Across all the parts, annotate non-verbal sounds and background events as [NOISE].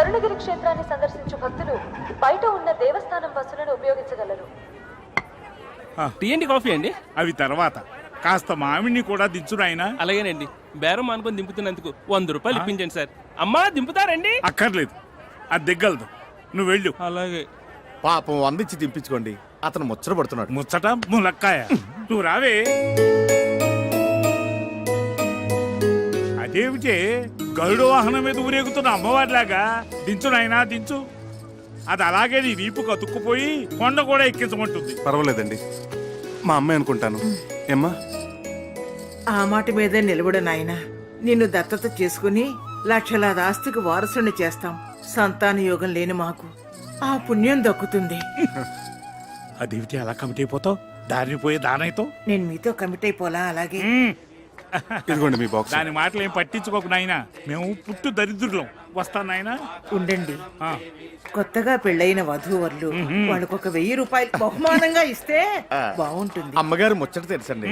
స్వర్ణగిరి క్షేత్రాన్ని సందర్శించు భక్తులు బయట ఉన్న దేవస్థానం బస్సులను ఉపయోగించగలరు. టీ కాఫీ అండి? అవి తర్వాత. కాస్త మామిడిని కూడా దించు నాయనా. అలాగేనండి. బేరం అనుకొని దింపుతున్నందుకు వంద రూపాయలు ఇప్పించండి సార్. అమ్మా దింపుతారండి? అక్కర్లేదు. అది దిగ్గలదు. నువ్వు వెళ్ళు. అలాగే. పాపం వందించి దింపించుకోండి. అతను ముచ్చట పడుతున్నాడు. ముచ్చట ములక్కాయ. నువ్వు రావే. అదేమిటే? గరుడు వాహనం మీద ఊరేగుతున్న అమ్మవారిలాగా దించు నాయనా దించు. అది అలాగే నీ వీపు కతుక్కుపోయి కొండ కూడా ఎక్కించమంటుంది. పర్వాలేదండి. మా అమ్మాయి అనుకుంటాను. ఏమ్మా? ఆ మాట మీదే నిలబడు నాయనా. నిన్ను దత్తత చేసుకుని లక్షలాది ఆస్తికి వారసుని చేస్తాం. సంతాన యోగం లేని మాకు. ఆ పుణ్యం దక్కుతుంది. [LAUGHS] అదేమిటి అలా కమిటీ అయిపోతావు? దారిని పోయే దానైతో? నేను మీతో కమిట్ అయిపోలా అలాగే? ఇదిగోండి మీ బాక్స్ దాని మాటలు ఏం పట్టించుకోకు నాయనా. మేము పుట్టు దరిద్రులం. వస్తాను నాయనా? ఉండండి. ఆ. కొత్తగా పెళ్ళైన వధూవరులు వాళ్ళకొక వెయ్యి రూపాయలు బహుమానంగా ఇస్తే బాగుంటుంది. అమ్మగారు ముచ్చట తెలుసండి.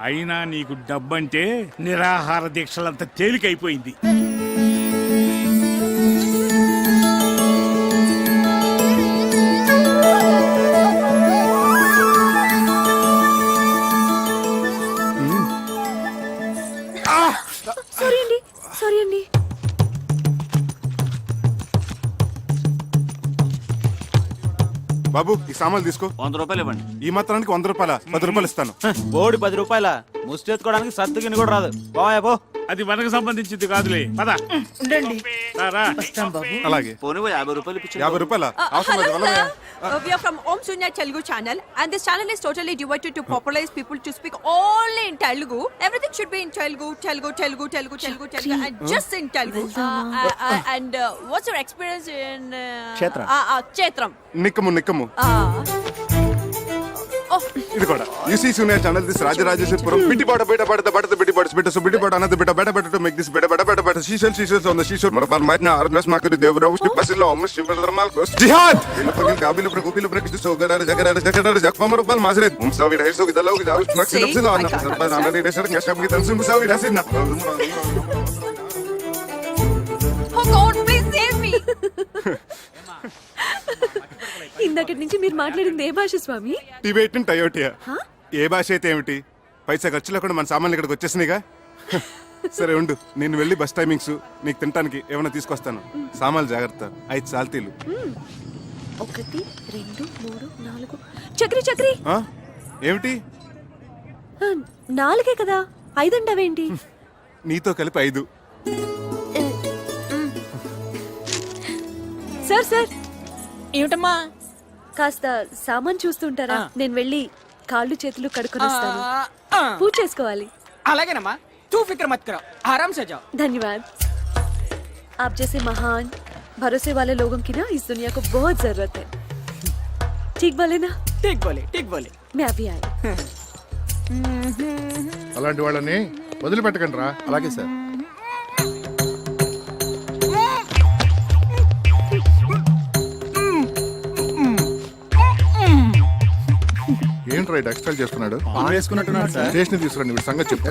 అయినా నీకు డబ్బంటే నిరాహార దీక్షలంత తేలికైపోయింది. బాబు ఈ సామాన్లు తీసుకో. వంద రూపాయలు ఇవ్వండి. ఈ మాత్రానికి వంద రూపాయల? పది రూపాయలు ఇస్తాను. బోడి పది రూపాయల? ముష్టి ఎత్తుకోవడానికి సత్తుకిని కూడా రాదు పోయా పో అది మనకు సంబంధించింది కాదులే పద ఉండండి రారా. వస్తాం బాబు అలాగే పోనీ యాభై రూపాయలు యాభై రూపాయల Uh, అవసరం లేదు hello, వెళ్ళవయ్యా. sir. Uh, we are from Om Sunya Telugu channel, and this channel is totally devoted to popularize people to speak only in Telugu. Everything should be in Telugu, Telugu, Telugu, Telugu, Telugu, Telugu, and just in Telugu. Uh, uh, uh, and uh, what's your experience in uh, Kshetram. Uh, uh, Kshetram. నిక్కము నిక్కము Uh, oh, ఇది కూడా యూసీ సూనియర్ channel this Rajarajeswarapuram బిట్టి బాట బయట పడత బడత బిట్టి బాట బిట్ట so Betty Botter అన్నది bitter better better to make this better better better better seashell seashell on the seashell మర పర్ మైట్ నా ఆర్నస్ మాకరి దేవరావు శ్రీ పసిలో అమ్మ శివధర్మాల్ కోస్ జిహాద్ పగిల్ కాబిల్ ప్ర కుపిల్ ప్ర కిసు సోగడార జగడార జగడార జక్మమర పల్ మాసరే ఉమ్ సావి డైసో గిదలో గిదావు సినప్సిలో I అన్న can't సర్బ నాన్న డేసర్ కెస్టమ్ గిదన్ SIM Savi డసిన oh God, please save me. [LAUGHS] ఇందక్కడి నుంచి మీరు మాట్లాడింది ఏ భాష స్వామి? టిబెటిన్ టయోటియా. ఏ భాష అయితే ఏమిటి? పైసా ఖర్చు లేకుండా మన సామాన్లు ఇక్కడికి వచ్చేసినాయిగా? [LAUGHS] సరే ఉండు నేను వెళ్ళి బస్ టైమింగ్స్ నీకు తినడానికి ఏమైనా తీసుకొస్తాను. సామాన్లు జాగ్రత్త ఐదు సాల్తీలు. ఒకటి రెండు మూడు నాలుగు. చక్రి చక్రి! ఆ? ఏమిటి? నాలుగే కదా ఐదంటావేంటి [LAUGHS] నీతో కలిపి ఐదు. Sir sir! ఏమిటమ్మా? కాస్త సామాన్ చూస్తుంటారా? నేను వెళ్ళి కాళ్ళు చేతులు కడుకునొస్తాను పూజ చేసుకోవాలి. అలాగేనమ్మా. తూ ఫిక్ర మత్ ఆరామ్ సే జావ్ ధన్యవాద్. ఆప్ జైసే మహాన్. భరోసే వాలే లోగోం కి నా ఇస్ దునియా కో బహుత్ జరూరత్ హై. ఠీక్ బోలే నా? ఠీక్ బోలే ఠీక్ బోలే. మే అభి ఆయ్. [LAUGHS] అలాంటి వాళ్ళని వదిలిపెట్టకండి అలాగే సార్. ఈ టెక్స్టైల్ చేస్తున్నాడు వేసుకున్నట్టున్నాడు సార్. స్టేషన్ తీసుకురండి వీడి సంగతి చెప్తా.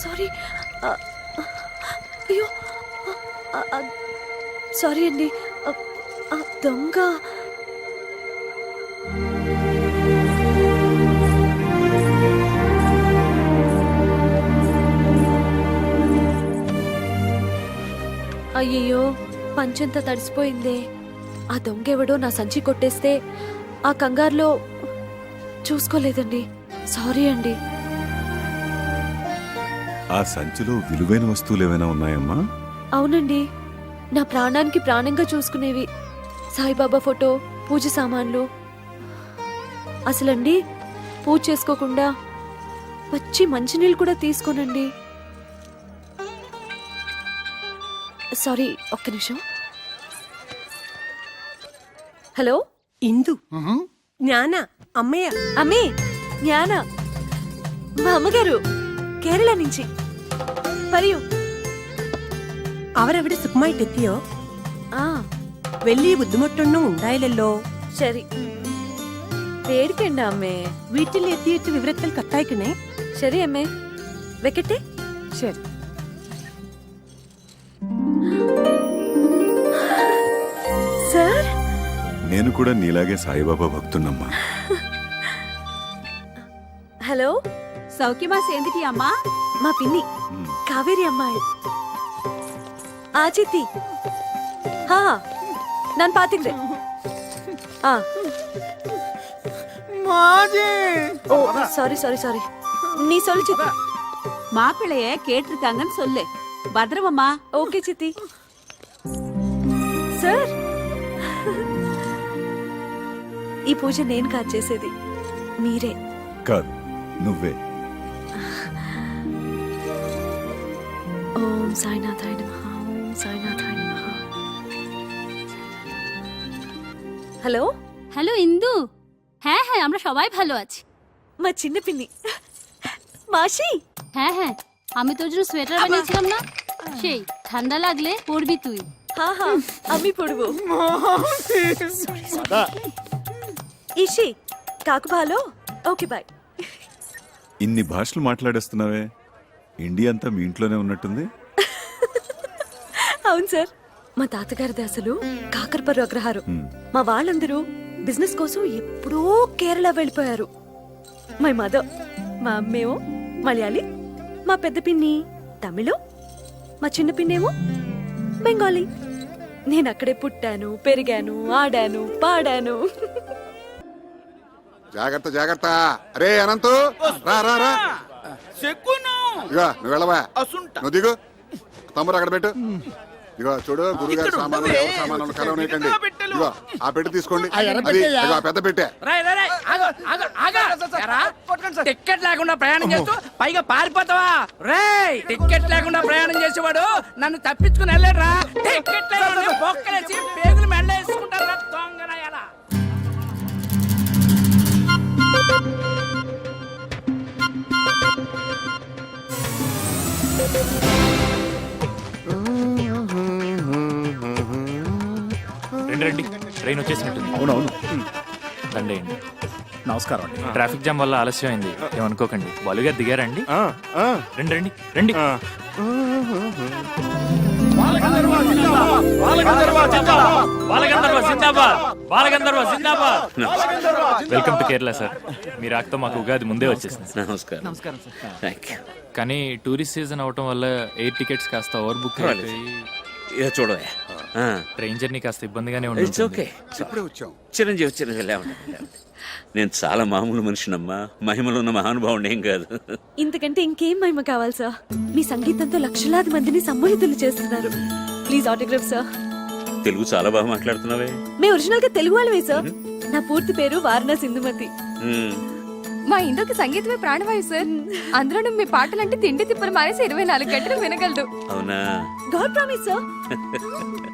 సారీ. అయ్యో. సారీ అండి. దొంగ. అయ్యయ్యో పంచంతా తడిసిపోయిందే. ఆ దొంగెవడో నా సంచి కొట్టేస్తే ఆ కంగారులో చూసుకోలేదండి. సారీ అండి. ఆ సంచిలో విలువైన వస్తువులు ఏమైనా ఉన్నాయమ్మా? అవునండి. నా ప్రాణానికి ప్రాణంగా చూసుకునేవి. సాయిబాబా ఫోటో పూజ సామాన్లు. అసలండి పూజ చేసుకోకుండా వచ్చి మంచినీళ్ళు కూడా తీసుకోనండి. సారీ ఒక్క నిమిషం హలో ఇందు జ్ఞాన అమ్మయ్య అమ్మే జ్ఞాన మా అమ్మగారు కేరళ నుంచి మరియు അവരവിടെ സുഖമായിട്ട് എത്തിയോ ఆ വെള്ളി ബുദ്ധിമുട്ടൊന്നും ഉണ്ടായില്ലല്ലോ ശരി പേടിക്കണ്ട അമ്മേ വീട്ടിൽ എത്തിയിട്ട് വിവരത്തിൽ കത്തയക്കണേ ശരി അമ്മേ വെക്കട്ടെ ശരി సార్ నేను కూడా నీలాగే సాయిబాబా భక్తున్నమ్మా హలో సౌఖ్యమా సేందిటి అమ్మా మా పిన్ని కావేరి అమ్మాయి ఆ చిత్తి ಹಾ ನಾನು ಪಾತಿದ್ದೆ ಆ ஓ சாரி சாரி சாரி நீ சொல்லு சித்தி மாப்பிள்ளைய கேட்டிருக்காங்கன்னு சொல்லு భద్రమమ్మా. ఓకే చితి సార్. ఈ పూజ నేను కాదు చేసేది. మీరే. కాదు నువ్వే. ఓం సాయినాథాయ నమః ఓం హలో? ఇందు. ইন্দু হ্যাঁ হ্যাঁ আমরা সবাই ভালো আছি మా చిన్న పిన్ని. మాషి. হ্যাঁ হ্যাঁ আমি তোর জন্য সোয়েটার বানিয়েছিলাম না সেই ঠান্ডা লাগলে পরবি তুই হা হা আমি পড়বো ఇషి కాకు భాలో ఓకే బాయ్ ఇన్ని భాషలు మాట్లాడేస్తున్నావే ఇండియా అంతా మీ ఇంట్లోనే ఉన్నట్టుంది అవును సార్ మా తాతగారిది అసలు కాకరపర్రు అగ్రహారం హ్మ్. మా వాళ్ళందరూ బిజినెస్ కోసం ఎప్పుడో కేరళ వెళ్ళిపోయారు మై మదర్ మా అమ్మేమో మలయాళి మా పెద్ద పిన్ని తమిళం? మా చిన్న పిన్నేమో బెంగాలీ. నేను అక్కడే పుట్టాను పెరిగాను ఆడాను పాడాను. జాగ్రత్త జాగ్రత్త. అరే అనంతు రా రా రా. ఇగో నువ్వు వెళ్ళవా? నువ్వు దిగు. తమ్ముడు అక్కడ పెట్టు. ఇగో చూడు గురుగారి సామాన్లు ఎవరి సామాన్లు కలవనీయకండి. ఆ పెట్టి తీసుకోండి. అది ఇగో ఆ పెద్ద పెట్టే. టికెట్ లేకుండా ప్రయాణం చేస్తూ పైగా పారిపోతావా? రేయ్ టికెట్ లేకుండా ప్రయాణం చేసేవాడు నన్ను తప్పించుకుని వెళ్ళాడురా. టికెట్ లేకుండా బొక్కలేసి పేగులు మెల్ల వేసుకుంటారు దొంగనాయాలా ట్రైన్ వచ్చేసినట్టుంది. అవునవును రండి అండి నమస్కారం అండి. ట్రాఫిక్ జామ్ వల్ల ఆలస్యం అయింది. ఏమనుకోకండి బాలుగా దిగారండి. రండి రండి రండి. Welcome to Kerala sir. మీ రాకతో మాకు ఉగాది ముందే వచ్చేసింది నమస్కారం. నమస్కారం సార్. కానీ టూరిస్ట్ సీజన్ అవటం వల్ల ఎయిర్ టికెట్స్ కాస్త ఓవర్ బుక్ అయిపోయి ఇక చూడవే. ట్రైన్ జర్నీ కాస్త ఇబ్బందిగానే ఇట్స్ ఓకే ఇప్పుడే వచ్చాం. చిరంజీవి చిరంజీవి లేవండి లేవండి. నేను చాలా మామూలు మనిషినమ్మా. మహిమలో ఉన్న మహానుభావుడు ఏం కాదు. ఇంతకంటే ఇంకేం మహిమ కావాలి సార్? మీ సంగీతంతో లక్షలాది మందిని సమ్మోహితులు చేస్తున్నారు. ప్లీజ్ ఆటోగ్రాఫ్ సార్ తెలుగు చాలా బాగా మాట్లాడుతున్నావే. మేము ఒరిజినల్గా తెలుగు వాళ్ళమే సార్. నా పూర్తి పేరు వారణా సింధుమతి. మ్మ్. మా ఇందుకు సంగీతమే ప్రాణవాయు సార్. అందులో మీ పాటలంటే తిండి తిప్పలు మానేసి ఇరవై నాలుగు గంటలు వినగలడు అవునా? God promise sir. [LAUGHS]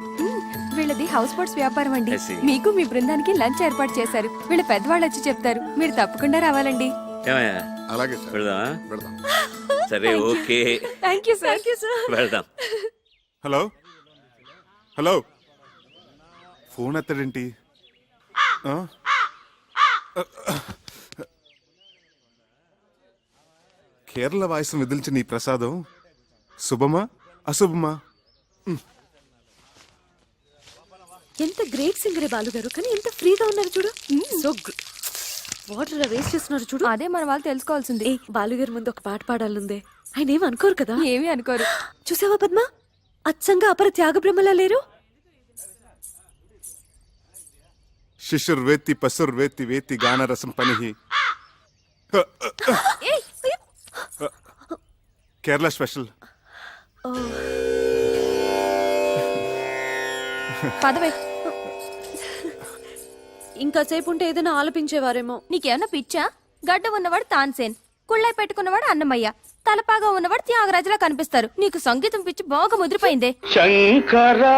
వీళ్ళది హౌస్ బోట్స్ వ్యాపారం అండి. మీకు మీ బృందానికి లంచ్ ఏర్పాటు చేశారు. వీళ్ళ పెద్దవాళ్ళు వచ్చి చెప్తారు. మీరు తప్పకుండా రావాలండి. ఏమయ్యా? అలాగే sir. Okay. Thank you sir thank you sir వెళ్దాం. హలో? హలో? ఫోన్ ఎత్తడేంటి ఆ? కేరళ వాయిస్ విదిల్చిన ఈ ప్రసాదం శుభమా అశుభమా? ఎంత గ్రేట్ సింగరే బాలు గారు కానీ ఎంత ఫ్రీగా ఉన్నారు చూడు. సో వాటర్ వేస్ట్ చేస్తున్నారు చూడు. అదే మన వాళ్ళు తెలుసుకోవాల్సింది. ఏ బాలు గారి ముందు ఒక పాట పాడాలందే ఆయన ఏం అనుకోరు కదా? ఏమీ అనుకోరు. చూసావా పద్మ? అచ్చంగా అపర త్యాగ బ్రహ్మలా లేరు? శిశుర్ వేత్తి పసుర్ వేత్తి వేత్తి గానరసం పనిహి. ఏయ్, అయ్యో. కేరళ స్పెషల్. పదవే. ఇంకా సేపు ఉంటే ఏదైనా ఆలపించేవారేమో. నీకేమన్నా పిచ్చా? గడ్డ ఉన్నవాడు తాన్సేన్. కుళ్ళై పెట్టుకున్నవాడు అన్నమయ్య. తలపాగా ఉన్నవాడు త్యాగరాజులా కనిపిస్తారు. నీకు సంగీతం పిచ్చి బాగా ముదిరిపోయిందే. అదిగో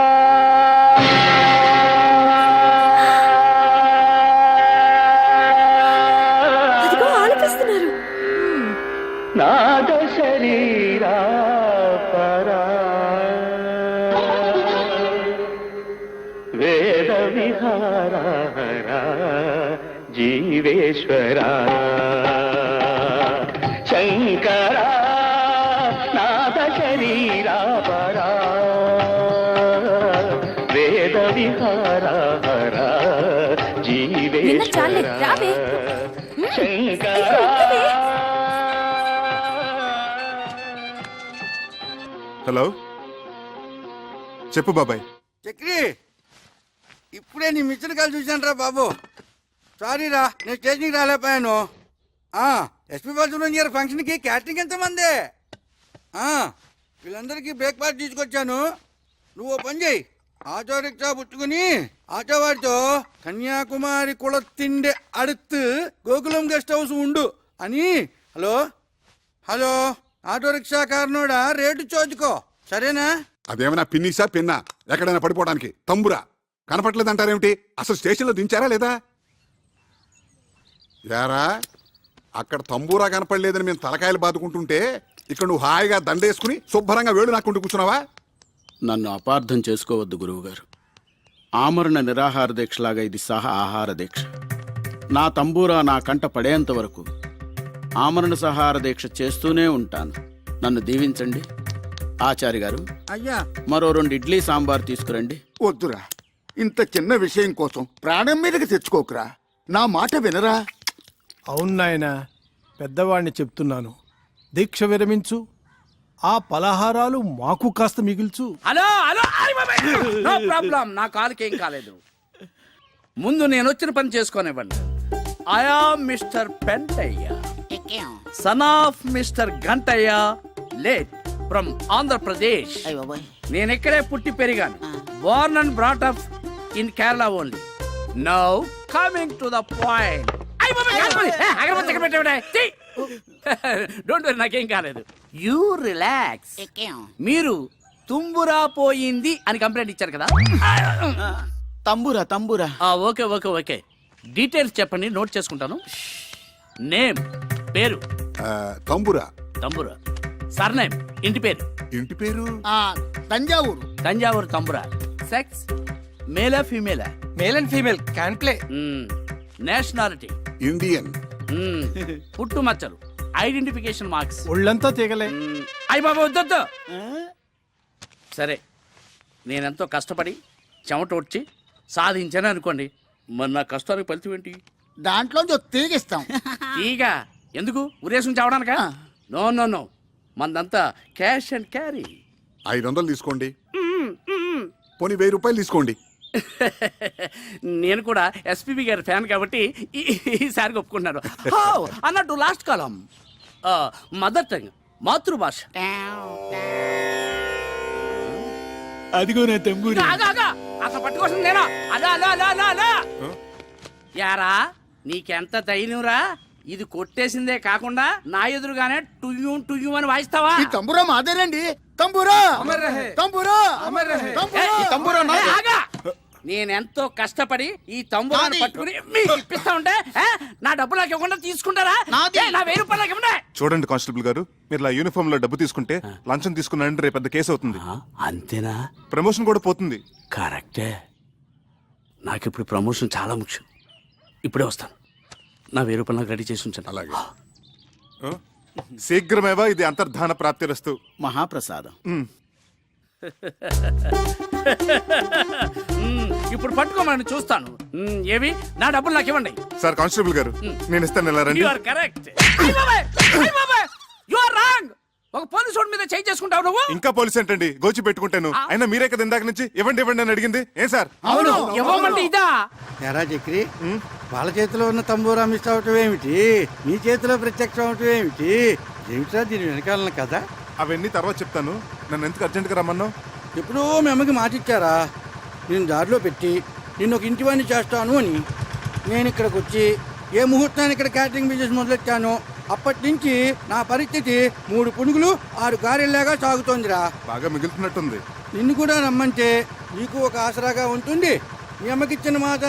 జీవేశ్వర శంకర నాద శరీరాపరా వేద విహార జీవేశ్వర. శంకర. హలో. చెప్పు బాబాయ్. చక్రి ఇప్పుడే నీ మిషన్ కాల్ చూశాను రా బాబు. సారీ రా నేను స్టేషన్కి రాలేకపోయాను. ఎస్పీ బాలసుబ్రహ్మణ్యం గారి ఫంక్షన్కి క్యాటరింగ్ ఎంతమంది? వీళ్ళందరికీ బ్రేక్ఫాస్ట్ తీసుకొచ్చాను. నువ్వు పని చేయి. ఆటో రిక్షా పుచ్చుకుని ఆటో వాడితో కన్యాకుమారి కుల తిండి అడుతు గోకులం గెస్ట్ హౌస్ ఉండు అని హలో? హలో? ఆటో రిక్షా కారణోడా రేటు చోచుకో సరేనా? అదేమైనా పిన్నిసా పిన్నా? ఎక్కడైనా పడిపోవడానికి. తంబురా. కనపట్లేదంటారేమిటి అసలు స్టేషన్లో దించారా లేదా? యారా అక్కడ తంబూరా కనపడలేదని మేము తలకాయలు బాదుకుంటుంటే ఇక్కడ నువ్వు హాయిగా దండేసుకుని శుభ్రంగా వేడు నాకుంటూ కూర్చున్నావా? నన్ను అపార్థం చేసుకోవద్దు గురువుగారు. ఆమరణ నిరాహార దీక్షలాగా ఇది సహా ఆహార దీక్ష. నా తంబూరా నా కంట పడేంత వరకు ఆమరణ సహార దీక్ష చేస్తూనే ఉంటాను. నన్ను దీవించండి. ఆచారి గారు అయ్యా. మరో రెండు ఇడ్లీ సాంబార్ తీసుకురండి. వద్దురా. ఇంత చిన్న విషయం కోసం ప్రాణం మీదకి తెచ్చుకోకురా. నా మాట వినరా? అవును నాయనా పెద్దవాడిని చెప్తున్నాను. దీక్ష విరమించు. ఆ పలహారాలు మాకు కాస్త మిగిల్చు. హలో హలో నో ప్రాబ్లం నా కాలుకి ఏం కాలేదు. ముందు నేను వచ్చిన పని చేసుకోనివ్వండి. ఆయా mister Pentayya son of mister Gantayya late from Andhra Pradesh నేను ఇక్కడే పుట్టి పెరిగాను. Born and brought up in Kerala only now coming to the point don't worry నాకేం కాలేదు. You relax. మీరు తుంబురా పోయింది అని కంప్లైంట్ ఇచ్చారు కదా? Tambura Tambura. Okay okay okay. Details చెప్పండి నోట్ చేసుకుంటాను. నేమ్ పేరు. తంబురా. తంబురా. సర్నేమ్ ఇంటి పేరు. ఇంటి పేరు? తంజావూరు. తంజావూరు తంబురా. సెక్స్ మేలా ఫీమేలా? Male and female can play nationality Indian పుట్టుమచ్చలు identification marks ఒళ్ళంతా తెగలే. అయ్యి బాబా వద్దొద్దు. సరే నేనెంతో కష్టపడి చెమట వచ్చి సాధించాను అనుకోండి. మరి నా కష్టానికి ఫలితం ఏంటి? దాంట్లో తీగిస్తాం. ఈగ [LAUGHS] ఎందుకు? ఉరేసం చావడానికా? No no no. మందంతా cash and carry. ఐదు వందలు తీసుకోండి పోనీ వెయ్యి రూపాయలు తీసుకోండి. నేను కూడా ఎస్పీబీ గారి ఫ్యాన్ కాబట్టి ఈ- ఈసారి ఒప్పుకుంటున్నాను? అన్నట్టు లాస్ట్ కాలం మదర్ టంగ్ మాతృభాష. అదిగో నా తంబూరి. అసలు పట్టుకోసం నేనా. అలా అలా అలా అలా అలా. యారా నీకెంత ధైర్యంరా? ఇది కొట్టేసిందే కాకుండా నా ఎదురుగానే టుయ్యూ టుయ్యూ అని వాయిస్తావా? తంబురా మాదేనండి. తంబురా. తంబురా. ఏయ్, ఆగా. నేనెంతో కష్టపడి ఈ తంబురాన్ని పట్టుకుని మీకు ఇప్పిస్తా ఉంటే నా డబ్బు నాకు ఇవ్వకుండా తీసుకుంటారా? నా వెయ్యి రూపాయలు నాకు ఇవ్వండి. చూడండి కానిస్టేబుల్ గారు మీరు ఇలా యూనిఫామ్లో డబ్బు తీసుకుంటే లంచం తీసుకున్నారంటే రేపు పెద్ద కేసు అవుతుంది. అంతేనా? ప్రమోషన్ కూడా పోతుంది. కరెక్టే. నాకు ఇప్పుడు ప్రమోషన్ చాలా ముఖ్యం. ఇప్పుడే వస్తాను. నా వెయ్యి రూపాయలు నాకు రెడీ చేసి ఉంచాను అలాగే? శీఘ్రమేవ ఇది అంతర్ధాన ప్రాప్తిరస్తు మహాప్రసాదం. మ్మ్, ఇప్పుడు పట్టుకోమని చూస్తాను. మ్మ్, ఏవి? నా డబ్బులు నాకు ఇవ్వండి. సార్ కానిస్టేబుల్ గారు నేను ఇస్తాను ఎలా రండి. You are correct you are wrong ఒక పోలీసు వాడి మీద చేయి చేసుకుంటావు నువ్వు? ఇంకా పోలీస్ ఏంటండి? గోచి పెట్టుకుంటాను. అయినా మీరే కదా ఇందాక నుంచి? ఇవ్వండి ఇవ్వండి అని అడిగింది. ఏం సార్? అవును ఇవ్వమంటే ఇదా? ఎరా చక్రి వాళ్ళ చేతిలో ఉన్న తంబూరా మిస్ అవటం ఏమిటి? నీ చేతిలో ప్రత్యక్షం అవటం ఏమిటి? ఏమిట్రా దీని వెనకాలన కదా అవన్నీ తర్వాత చెప్తాను. నన్ను ఎందుకు అర్జెంట్గా రమ్మన్నావు? ఎప్పుడో మీ అమ్మకి మాట ఇచ్చారా నేను దారిలో పెట్టి నిన్ను ఒక ఇంటివాణ్ణి చేస్తాను అని. నేను ఇక్కడికి వచ్చి ఏ ముహూర్తాన్ని ఇక్కడ క్యాటరింగ్ బిజినెస్ మొదలెట్టాను అప్పటి నుంచి నా పరిస్థితి మూడు పునుగులు ఆరు గారెల్లాగా సాగుతోందిరా. బాగా మిగులుతున్నట్టుంది. నిన్ను కూడా రమ్మంటే నీకు ఒక ఆసరాగా ఉంటుంది. మీ అమ్మకిచ్చిన మాట